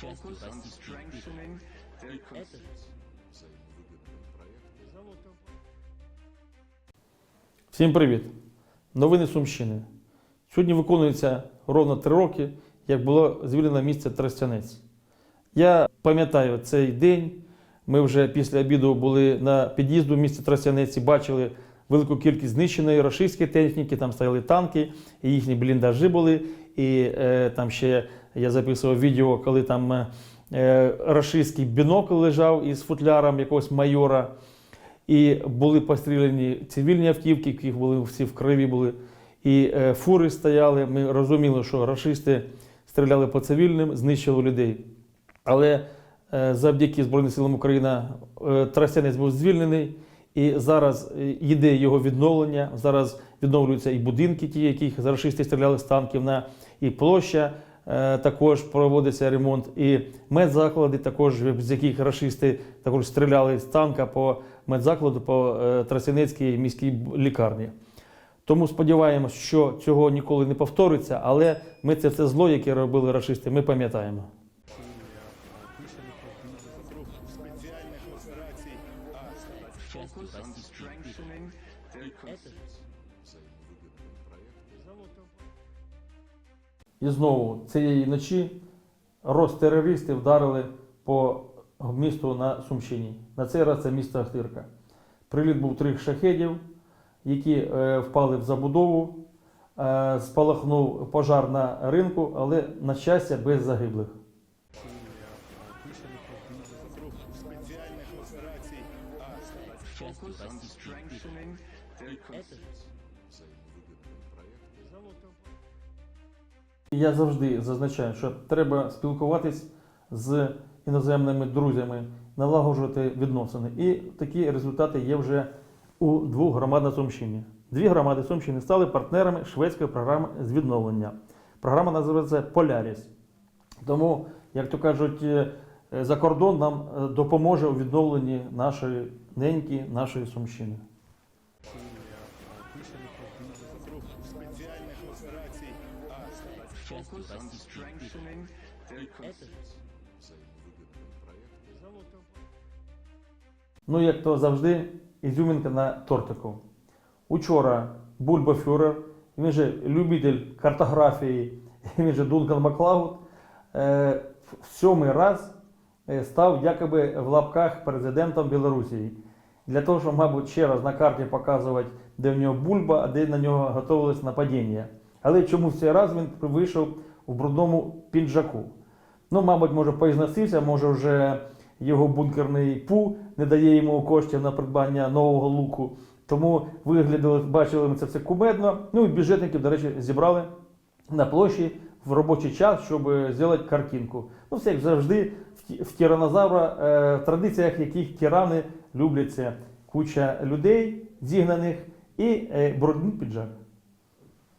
Focus on strengthening the Всім привіт! Новини Сумщини. Сьогодні виконується ровно три роки, як було звільнено місце Тростянець. Я пам'ятаю цей день. Ми вже після обіду були на під'їзду в місті Тростянець і бачили велику кількість знищеної рашистської техніки, там стояли танки, і їхні бліндажі були. І е, там ще я записував відео, коли там е, е, рашистський бінокль лежав із футляром якогось майора. І були постріляні цивільні автівки, які були всі в крові були. І е, фури стояли. Ми розуміли, що рашисти стріляли по цивільним, знищили людей. Але е, завдяки Збройним силам України е, Тростянець був звільнений. І зараз е, йде його відновлення. Зараз відновлюються і будинки, ті, яких рашисти стріляли з танків на і площа. е, Також проводиться ремонт, і медзаклади, також з яких рашисти також стріляли з танка по медзакладу по е, міській лікарні. Тому сподіваємось, що цього ніколи не повториться, але ми це все зло, яке робили рашисти, ми пам'ятаємо. Focus on strengthening the Это І знову цієї ночі розтерористи вдарили по місту на Сумщині. На цей раз це місто Ахтирка. Приліт був трьох шахедів, які е, впали в забудову, е, спалахнув пожар на ринку, але, на щастя, без загиблих. Астра. focus on strengthening the Я завжди зазначаю, що треба спілкуватись з іноземними друзями, налагоджувати відносини. І такі результати є вже у двох громад на Сумщині. Дві громади Сумщини стали партнерами шведської програми з відновлення. Програма називається Поляріс. Тому, як то кажуть, е, за кордон нам е, допоможе у відновленні нашої неньки, нашої Сумщини. Ну, як то завжди, ізюмінка на тортику. Учора Бульба Фюрер, він же любитель картографії, він же Дункан Маклауд, е, в сьомий раз е, став якоби в лапках президентом Білорусі. Для того, щоб, мабуть, ще раз на карті показувати, де в нього бульба, а де на нього готувалось нападіння. Але чому цей раз він вийшов у брудному піджаку? Ну, мабуть, може, поізносився, може вже його бункерний пу не дає йому коштів на придбання нового луку. Тому виглядали, бачили ми це все кумедно. Ну і бюджетників, до речі, зібрали на площі в робочий час, щоб зробити картинку. Ну, все як завжди, в тиранозавра, е, в традиціях яких тирани любляться куча людей, зігнаних і е, брудний піджак.